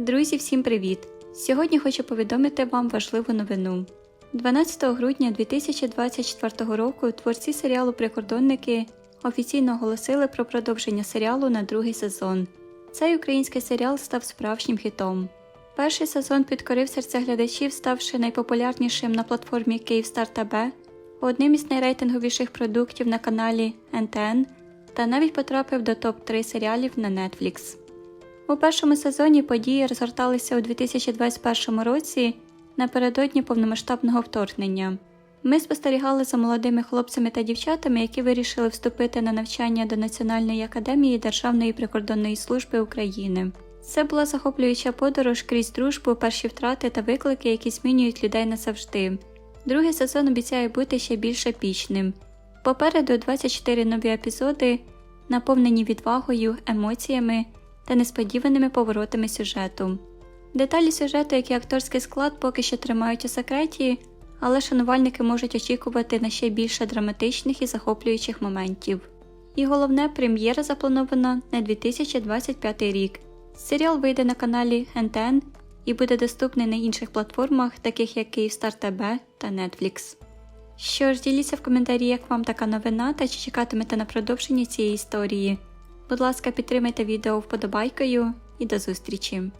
Друзі, всім привіт! Сьогодні хочу повідомити вам важливу новину. 12 грудня 2024 року творці серіалу Прикордонники офіційно оголосили про продовження серіалу на другий сезон. Цей український серіал став справжнім хітом. Перший сезон підкорив серця глядачів, ставши найпопулярнішим на платформі Київстар ТБ, одним із найрейтинговіших продуктів на каналі НТН та навіть потрапив до топ-3 серіалів на Netflix. У першому сезоні події розгорталися у 2021 році напередодні повномасштабного вторгнення. Ми спостерігали за молодими хлопцями та дівчатами, які вирішили вступити на навчання до Національної академії Державної прикордонної служби України. Це була захоплююча подорож крізь дружбу, перші втрати та виклики, які змінюють людей назавжди. Другий сезон обіцяє бути ще більш епічним. Попереду 24 нові епізоди, наповнені відвагою, емоціями та несподіваними поворотами сюжету. Деталі сюжету, як і акторський склад, поки що тримають у секреті, але шанувальники можуть очікувати на ще більше драматичних і захоплюючих моментів. І головне, прем'єра запланована на 2025 рік. Серіал вийде на каналі НТН і буде доступний на інших платформах, таких як Київстар ТБ та Netflix. Що ж, діліться в коментарі, як вам така новина та чи чекатимете на продовження цієї історії. Будь ласка, підтримайте відео вподобайкою і до зустрічі!